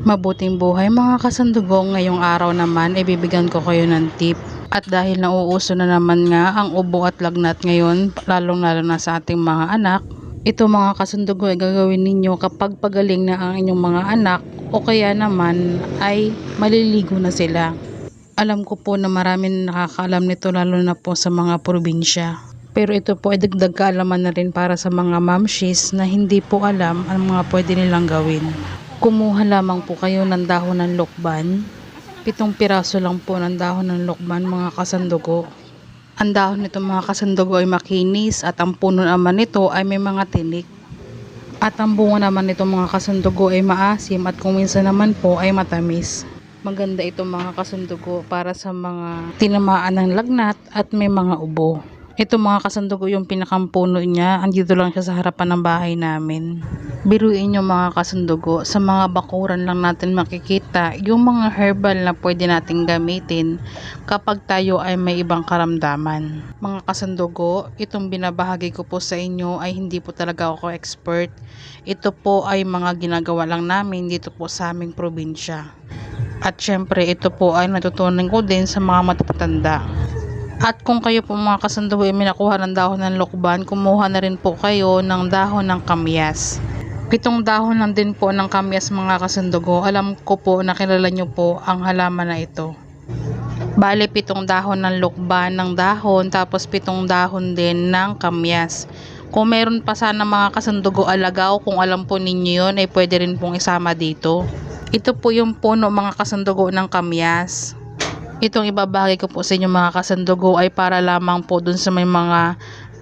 Mabuting buhay mga kasandugo, ngayong araw naman ibibigyan ko kayo ng tip. At dahil nauuso na naman nga ang ubo at lagnat ngayon, lalong lalo na sa ating mga anak, ito mga kasandugo ay gagawin ninyo kapag pagaling na ang inyong mga anak o kaya naman ay maliligo na sila. Alam ko po na maraming nakakaalam nito lalo na po sa mga probinsya. Pero ito po ay dagdag kaalaman na rin para sa mga mamshis na hindi po alam ang mga pwede nilang gawin. Kumuha lamang po kayo ng dahon ng lokban. Pitong piraso lang po ng dahon ng lokban mga kasandugo. Ang dahon nito mga kasandugo ay makinis at ang puno naman nito ay may mga tinik. At ang bunga naman nito mga kasandugo ay maasim at kung minsan naman po ay matamis. Maganda ito mga kasandugo para sa mga tinamaan ng lagnat at may mga ubo. Ito mga kasandugo yung pinakampuno niya. Andito lang siya sa harapan ng bahay namin. Biruin nyo mga kasandugo. Sa mga bakuran lang natin makikita yung mga herbal na pwede nating gamitin kapag tayo ay may ibang karamdaman. Mga kasandugo, itong binabahagi ko po sa inyo ay hindi po talaga ako expert. Ito po ay mga ginagawa lang namin dito po sa aming probinsya. At syempre ito po ay natutunan ko din sa mga matatanda. At kung kayo po mga kasandugo ay may nakuha ng dahon ng lokban, kumuha na rin po kayo ng dahon ng kamyas. Pitong dahon lang din po ng kamyas mga kasandugo. Alam ko po na kilala nyo po ang halaman na ito. Bale, pitong dahon ng lokban ng dahon, tapos pitong dahon din ng kamyas. Kung meron pa sana mga kasandugo alagaw, kung alam po ninyo yun, ay pwede rin pong isama dito. Ito po yung puno mga kasandugo ng kamyas. Itong ibabahagi ko po sa inyo mga kasandugo ay para lamang po dun sa may mga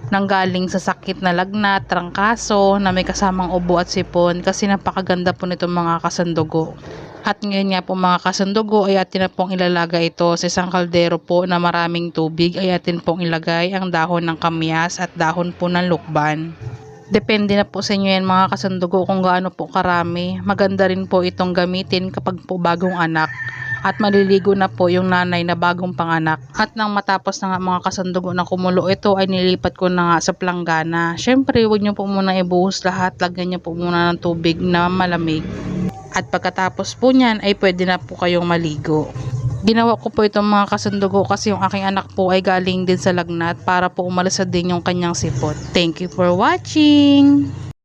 nanggaling sa sakit na lagnat, trangkaso, na may kasamang ubo at sipon kasi napakaganda po nitong mga kasandugo. At ngayon nga po mga kasandugo ay atin na pong ilalaga ito sa isang kaldero po na maraming tubig ay atin pong ilagay ang dahon ng kamyas at dahon po ng lukban. Depende na po sa inyo yan mga kasandugo kung gaano po karami. Maganda rin po itong gamitin kapag po bagong anak at maliligo na po yung nanay na bagong panganak. At nang matapos na nga mga kasandugo na kumulo ito ay nilipat ko na nga sa planggana. Syempre huwag nyo po muna ibuhos lahat. Lagyan nyo po muna ng tubig na malamig. At pagkatapos po niyan ay pwede na po kayong maligo. Ginawa ko po itong mga kasandugo kasi yung aking anak po ay galing din sa lagnat para po umalis na din yung kanyang sipot. Thank you for watching!